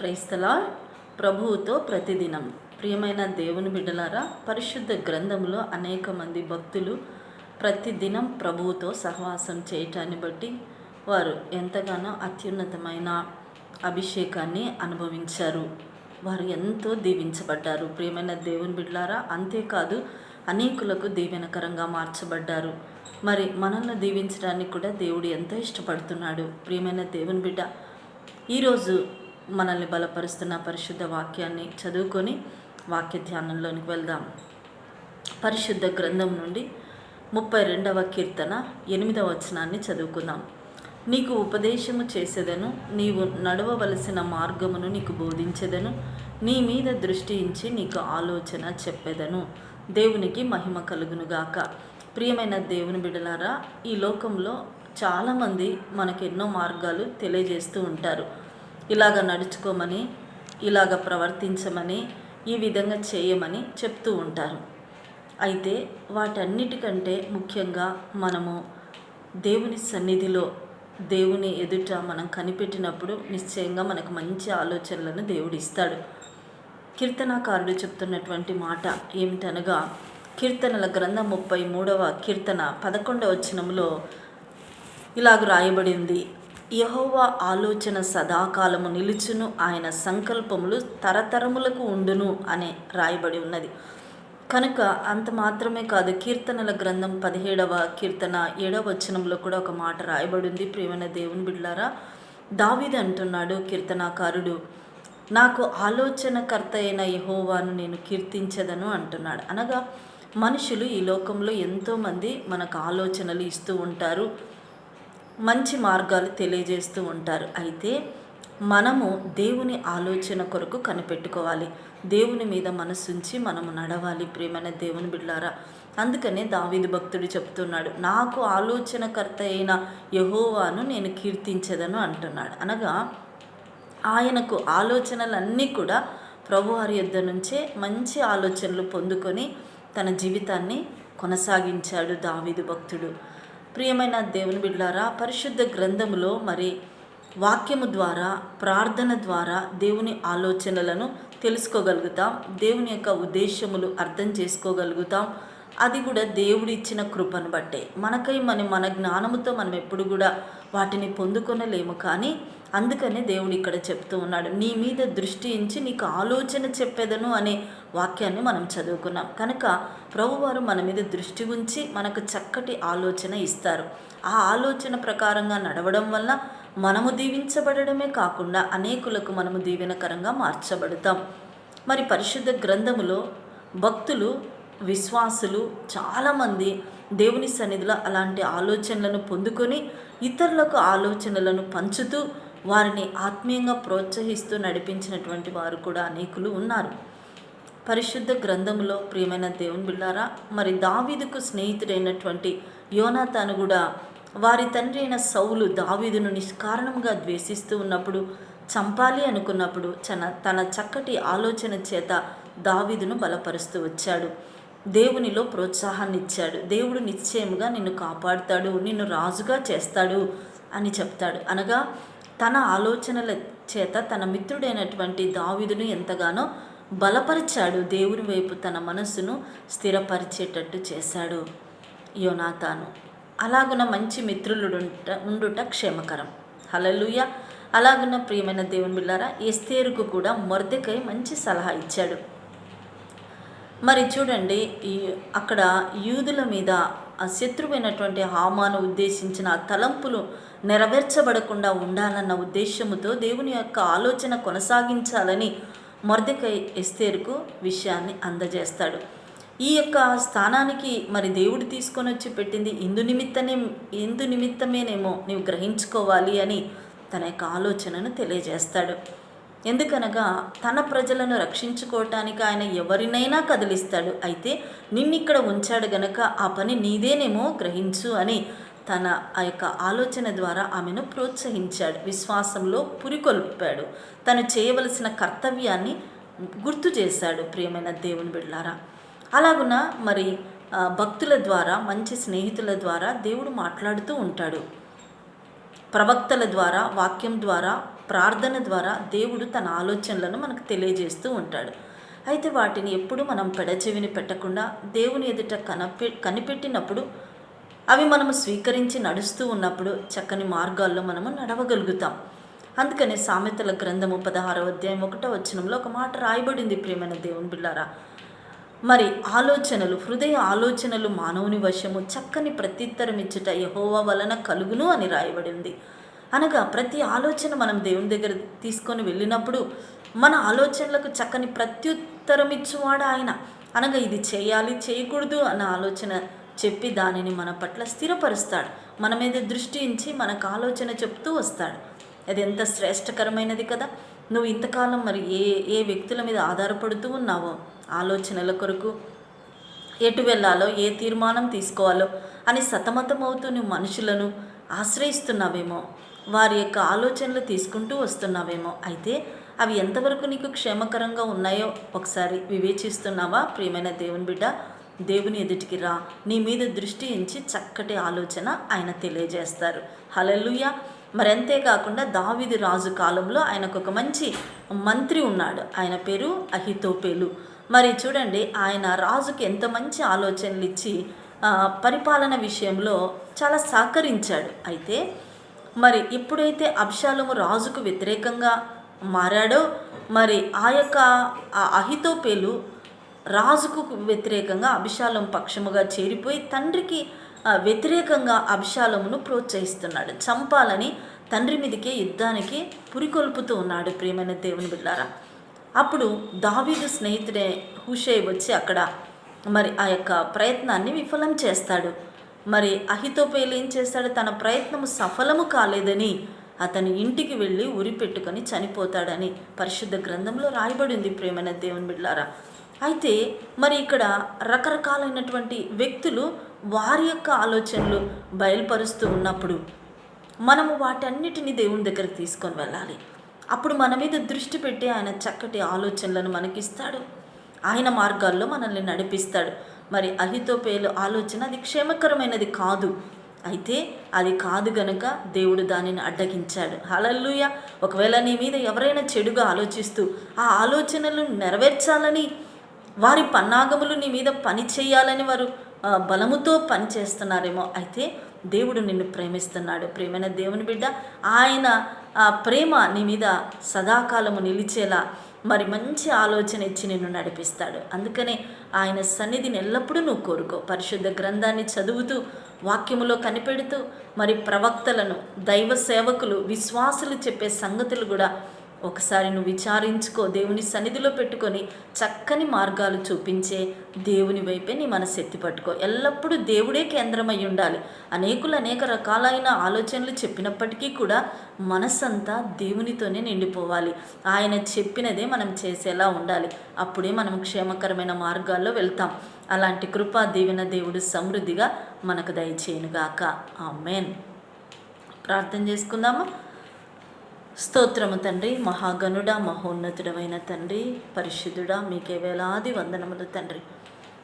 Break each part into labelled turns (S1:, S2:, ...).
S1: క్రైస్తలా ప్రభువుతో ప్రతిదినం. ప్రియమైన దేవుని బిడ్డలారా పరిశుద్ధ గ్రంథంలో అనేక మంది భక్తులు ప్రతిదినం ప్రభువుతో సహవాసం చేయటాన్ని బట్టి వారు ఎంతగానో అత్యున్నతమైన అభిషేకాన్ని అనుభవించారు. వారు ఎంతో దీవించబడ్డారు. ప్రియమైన దేవుని బిడ్డలారా అంతేకాదు అనేకులకు దీవెనకరంగా మార్చబడ్డారు. మరి మనల్ని దీవించడానికి కూడా దేవుడు ఎంతో ఇష్టపడుతున్నాడు. ప్రియమైన దేవుని బిడ్డ ఈరోజు మనల్ని బలపరుస్తున్న పరిశుద్ధ వాక్యాన్ని చదువుకొని వాక్య ధ్యానంలోనికి వెళ్దాం. పరిశుద్ధ గ్రంథం నుండి ముప్పై రెండవ కీర్తన ఎనిమిదవ వచనాన్ని చదువుకుందాం. నీకు ఉపదేశము చేసేదను నీవు నడవవలసిన మార్గమును నీకు బోధించెదను నీ మీద దృష్టి ఇచ్చి నీకు ఆలోచన చెప్పెదను. దేవునికి మహిమ కలుగునుగాక ప్రియమైన దేవుని బిడలారా ఈ లోకంలో చాలామంది మనకు ఎన్నో మార్గాలు తెలియజేస్తూ ఉంటారు. ఇలాగ నడుచుకోమని ఇలాగ ప్రవర్తించమని ఈ విధంగా చేయమని చెప్తూ ఉంటారు. అయితే వాటన్నిటికంటే ముఖ్యంగా మనము దేవుని సన్నిధిలో దేవుని ఎదుట మనం కనిపెట్టినప్పుడు నిశ్చయంగా మనకు మంచి ఆలోచనలను దేవుడు ఇస్తాడు. కీర్తనాకారుడు చెప్తున్నటువంటి మాట ఏమిటనగా కీర్తనల గ్రంథం ముప్పై మూడవ కీర్తన పదకొండవ వచనంలో ఇలాగ రాయబడి ఉంది యహోవా ఆలోచన సదాకాలము నిలుచును ఆయన సంకల్పములు తరతరములకు ఉండును అనే రాయబడి ఉన్నది. కనుక అంత మాత్రమే కాదు కీర్తనల గ్రంథం పదిహేడవ కీర్తన ఏడవ వచనంలో కూడా ఒక మాట రాయబడి ఉంది ప్రియమైన దేవుని బిడ్లారా దావిది అంటున్నాడు కీర్తనాకారుడు నాకు ఆలోచనకర్త అయిన యహోవాను నేను కీర్తించదను అంటున్నాడు. అనగా మనుషులు ఈ లోకంలో ఎంతోమంది మనకు ఆలోచనలు ఇస్తూ ఉంటారు. మంచి మార్గాలు తెలియజేస్తూ ఉంటారు. అయితే మనము దేవుని ఆలోచన కొరకు కనిపెట్టుకోవాలి. దేవుని మీద మనసుంచి మనము నడవాలి. ప్రేమైన దేవుని బిడ్డారా అందుకనే దావిది భక్తుడు చెప్తున్నాడు నాకు ఆలోచనకర్త అయిన యహోవాను నేను కీర్తించదను అంటున్నాడు. అనగా ఆయనకు ఆలోచనలన్నీ కూడా ప్రభువారి యొద్ద నుంచే మంచి ఆలోచనలు పొందుకొని తన జీవితాన్ని కొనసాగించాడు దావీదు భక్తుడు. ప్రియమైన దేవుని బిడ్డారా పరిశుద్ధ గ్రంథములో మరి వాక్యము ద్వారా ప్రార్థన ద్వారా దేవుని ఆలోచనలను తెలుసుకోగలుగుతాం. దేవుని యొక్క ఉద్దేశములు అర్థం చేసుకోగలుగుతాం. అది కూడా దేవుడు ఇచ్చిన కృపను బట్టే. మనకై మన మన జ్ఞానముతో మనం ఎప్పుడు కూడా వాటిని పొందుకొనలేము కానీ అందుకనే దేవుడు ఇక్కడ చెప్తూ ఉన్నాడు నీ మీద దృష్టి ఇంచి నీకు ఆలోచన చెప్పేదను అనే వాక్యాన్ని మనం చదువుకున్నాం. కనుక ప్రభువారు మన మీద దృష్టి ఉంచి మనకు చక్కటి ఆలోచన ఇస్తారు. ఆ ఆలోచన ప్రకారంగా నడవడం వల్ల మనము దీవించబడమే కాకుండా అనేకులకు మనము దీవెనకరంగా మార్చబడతాం. మరి పరిశుద్ధ గ్రంథములో భక్తులు విశ్వాసులు చాలామంది దేవుని సన్నిధిలో అలాంటి ఆలోచనలను పొందుకొని ఇతరులకు ఆలోచనలను పంచుతూ వారిని ఆత్మీయంగా ప్రోత్సహిస్తూ నడిపించినటువంటి వారు కూడా అనేకులు ఉన్నారు. పరిశుద్ధ గ్రంథములో ప్రియమైన దేవుని బిళ్ళారా మరి దావీదుకు స్నేహితుడైనటువంటి యోనాతాను కూడా వారి తండ్రి అయిన సౌలు దావీదును నిష్కారణంగా ద్వేషిస్తూ ఉన్నప్పుడు చంపాలి అనుకున్నప్పుడు చన తన చక్కటి ఆలోచన చేత దావీదును బలపరుస్తూ వచ్చాడు. దేవునిలో ప్రోత్సాహాన్ని ఇచ్చాడు. దేవుడు నిశ్చయముగా నిన్ను కాపాడుతాడు నిన్ను రాజుగా చేస్తాడు అని చెప్తాడు. అనగా తన ఆలోచనల చేత తన మిత్రుడైనటువంటి దావిదును ఎంతగానో బలపరిచాడు. దేవుని వైపు తన మనస్సును స్థిరపరిచేటట్టు చేశాడు యోనాతాను. అలాగున మంచి మిత్రులుంట ఉండుట క్షేమకరం. హలలుయ అలాగున్న ప్రియమైన దేవుని బిళ్ళారా ఎస్తేరుకు కూడా మొర్దెకై మంచి సలహా ఇచ్చాడు. మరి చూడండి అక్కడ యూదుల మీద ఆ శత్రువైనటువంటి హామాను ఉద్దేశించిన ఆ తలంపులు నెరవేర్చబడకుండా ఉండాలన్న ఉద్దేశముతో దేవుని యొక్క ఆలోచన కొనసాగించాలని మొర్దెకై ఎస్తేరుకు విషయాన్ని అందజేస్తాడు. ఈ యొక్క స్థానానికి మరి దేవుడు తీసుకొని వచ్చి పెట్టింది ఇందు నిమిత్తనే ఇందు నిమిత్తమేనేమో నీవు గ్రహించుకోవాలి అని తన యొక్క ఆలోచనను తెలియజేస్తాడు. ఎందుకనగా తన ప్రజలను రక్షించుకోవటానికి ఆయన ఎవరినైనా కదిలిస్తాడు. అయితే నిన్నిక్కడ ఉంచాడు గనక ఆ పని నీదేనేమో గ్రహించు అని తన ఆ యొక్క ఆలోచన ద్వారా ఆమెను ప్రోత్సహించాడు. విశ్వాసంలో పురికొల్పాడు. తను చేయవలసిన కర్తవ్యాన్ని గుర్తు చేశాడు. ప్రియమైన దేవుని బిడ్లారా అలాగున మరి భక్తుల ద్వారా మంచి స్నేహితుల ద్వారా దేవుడు మాట్లాడుతూ ఉంటాడు. ప్రవక్తల ద్వారా వాక్యం ద్వారా ప్రార్థన ద్వారా దేవుడు తన ఆలోచనలను మనకు తెలియజేస్తూ ఉంటాడు. అయితే వాటిని ఎప్పుడు మనం పెడచెవిని పెట్టకుండా దేవుని ఎదుట కనపె కనిపెట్టినప్పుడు అవి మనము స్వీకరించి నడుస్తూ ఉన్నప్పుడు చక్కని మార్గాల్లో మనము నడవగలుగుతాం. అందుకనే సామెతల గ్రంథము పదహారవ అధ్యాయం ఒకటో వచనంలో ఒక మాట రాయబడింది ప్రేమైన దేవుని బిళ్ళారా. మరి ఆలోచనలు హృదయ ఆలోచనలు మానవుని వశము చక్కని ప్రత్యుత్తరం ఇచ్చుట యహోవా వలన కలుగును అని రాయబడింది. అనగా ప్రతి ఆలోచన మనం దేవుని దగ్గర తీసుకొని వెళ్ళినప్పుడు మన ఆలోచనలకు చక్కని ప్రత్యుత్తరం ఇచ్చువాడు ఆయన. అనగా ఇది చేయాలి చేయకూడదు అన్న ఆలోచన చెప్పి దానిని మన పట్ల స్థిరపరుస్తాడు. మన మీద దృష్టి ఉంచి మనకు ఆలోచన చెప్తూ వస్తాడు. అది ఎంత శ్రేష్టకరమైనది కదా! నువ్వు ఇంతకాలం మరి ఏ ఏ వ్యక్తుల మీద ఆధారపడుతూ ఉన్నావో ఆలోచనల కొరకు ఎటు వెళ్ళాలో ఏ తీర్మానం తీసుకోవాలో అని సతమతమవుతూ నువ్వు మనుషులను ఆశ్రయిస్తున్నావేమో వారి యొక్క ఆలోచనలు తీసుకుంటూ వస్తున్నావేమో. అయితే అవి ఎంతవరకు నీకు క్షేమకరంగా ఉన్నాయో ఒకసారి వివేచిస్తున్నావా? ప్రియమైన దేవుని బిడ్డ దేవుని ఎదుటికి రా. నీ మీద దృష్టి ఉంచి చక్కటి ఆలోచన ఆయన తెలియజేస్తారు. హలలుయ మరంతే కాకుండా దావిది రాజు కాలంలో ఆయనకు ఒక మంచి మంత్రి ఉన్నాడు. ఆయన పేరు అహితోపేలు. మరి చూడండి ఆయన రాజుకి ఎంత మంచి ఆలోచనలు ఇచ్చి పరిపాలన విషయంలో చాలా సహకరించాడు. అయితే మరి ఎప్పుడైతే అబ్షాలోము రాజుకు వ్యతిరేకంగా మారాడో మరి ఆ యొక్క ఆ అహితోపేలు రాజుకు వ్యతిరేకంగా అభిషాలం పక్షముగా చేరిపోయి తండ్రికి వ్యతిరేకంగా అభిషాలమును ప్రోత్సహిస్తున్నాడు. చంపాలని తండ్రి మీదకే యుద్ధానికి పురికొల్పుతూ ఉన్నాడు ప్రియమైన దేవుని బిడ్డారా. అప్పుడు దావీదు స్నేహితుడే హుషే వచ్చి అక్కడ మరి ఆ యొక్క ప్రయత్నాన్ని విఫలం చేస్తాడు. మరి అహితోపేలు ఏం చేస్తాడు? తన ప్రయత్నము సఫలము కాలేదని అతని ఇంటికి వెళ్ళి ఉరి పెట్టుకొని చనిపోతాడని పరిశుద్ధ గ్రంథంలో రాయబడింది ప్రేమైన దేవుని బిడ్డారా అయితే మరి ఇక్కడ రకరకాలైనటువంటి వ్యక్తులు వారి యొక్క ఆలోచనలు బయలుపరుస్తూ ఉన్నప్పుడు మనము వాటన్నిటిని దేవుని దగ్గరికి తీసుకొని వెళ్ళాలి. అప్పుడు మన మీద దృష్టి పెట్టి ఆయన చక్కటి ఆలోచనలను మనకిస్తాడు. ఆయన మార్గాల్లో మనల్ని నడిపిస్తాడు. మరి అహితోపేలు ఆలోచన అది క్షేమకరమైనది కాదు. అయితే అది కాదు గనుక దేవుడు దానిని అడ్డగించాడు. హలల్లుయ! ఒకవేళ నీ మీద ఎవరైనా చెడుగా ఆలోచిస్తూ ఆ ఆలోచనలు నెరవేర్చాలని వారి పన్నాగములు నీ మీద పని చేయాలని వారు బలముతో పని చేస్తున్నారేమో అయితే దేవుడు నిన్ను ప్రేమిస్తున్నాడు. ప్రేమైన దేవుని బిడ్డ ఆయన ఆ ప్రేమ నీ మీద సదాకాలము నిలిచేలా మరి మంచి ఆలోచన ఇచ్చి నిన్ను నడిపిస్తాడు. అందుకనే ఆయన సన్నిధిని ఎల్లప్పుడూ నువ్వు కోరుకో. పరిశుద్ధ గ్రంథాన్ని చదువుతూ వాక్యములో కనిపెడుతూ మరి ప్రవక్తలను దైవ సేవకులు విశ్వాసులు చెప్పే సంగతులు కూడా ఒకసారి నువ్వు విచారించుకో దేవుని సన్నిధిలో పెట్టుకొని చక్కని మార్గాలు చూపించే దేవుని వైపే నీ మనసు ఎత్తి పట్టుకో. ఎల్లప్పుడూ దేవుడే కేంద్రమై ఉండాలి. అనేకులు అనేక రకాలైన ఆలోచనలు చెప్పినప్పటికీ కూడా మనసంతా దేవునితోనే నిండిపోవాలి. ఆయన చెప్పినదే మనం చేసేలా ఉండాలి. అప్పుడే మనం క్షేమకరమైన మార్గాల్లో వెళ్తాం. అలాంటి కృపా దీవెన దేవుడు సమృద్ధిగా మనకు దయచేయనుగాక. ఆమెన్. ప్రార్థన చేసుకుందామా? స్తోత్రము తండ్రి మహాగనుడ మహోన్నతుడమైన తండ్రి పరిశుద్ధుడా మీకే వేలాది వందనములు తండ్రి.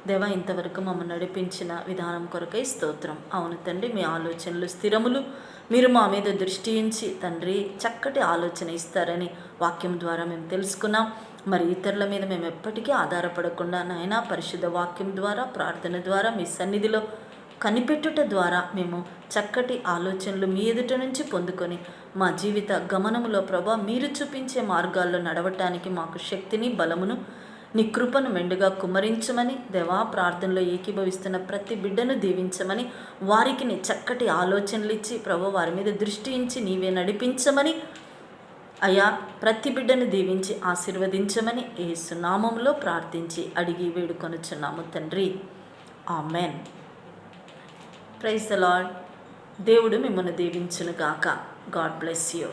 S1: దేవ ఇంతవరకు మమ్మల్ని నడిపించిన విధానం కొరకై స్తోత్రం. అవును తండ్రి మీ ఆలోచనలు స్థిరములు. మీరు మా మీద దృష్టి ఉంచి తండ్రి చక్కటి ఆలోచన ఇస్తారని వాక్యం ద్వారా మేము తెలుసుకున్నాం. మరి ఇతరుల మీద మేము ఎప్పటికీ ఆధారపడకుండా నాయన పరిశుద్ధ వాక్యం ద్వారా ప్రార్థన ద్వారా మీ సన్నిధిలో కనిపెట్టుట ద్వారా మేము చక్కటి ఆలోచనలు మీ ఎదుట నుంచి పొందుకొని మా జీవిత గమనములో ప్రభా మీరు చూపించే మార్గాల్లో నడవటానికి మాకు శక్తిని బలమును నీ కృపను మెండుగా కుమరించమని దేవా ప్రార్థనలో ఏకీభవిస్తున్న ప్రతి బిడ్డను దీవించమని వారికి నీ చక్కటి ఆలోచనలు ఇచ్చి ప్రభు వారి మీద దృష్టి ఇచ్చి నీవే నడిపించమని అయా ప్రతి బిడ్డను దీవించి ఆశీర్వదించమని ఏ సునామంలో ప్రార్థించి అడిగి వేడుకొనుచున్నాము తండ్రి. ఆమెన్. ప్రైజ్ ద లాడ్ దేవుడు మిమ్మల్ని దీవించును గాక గాడ్ బ్లెస్ యూ.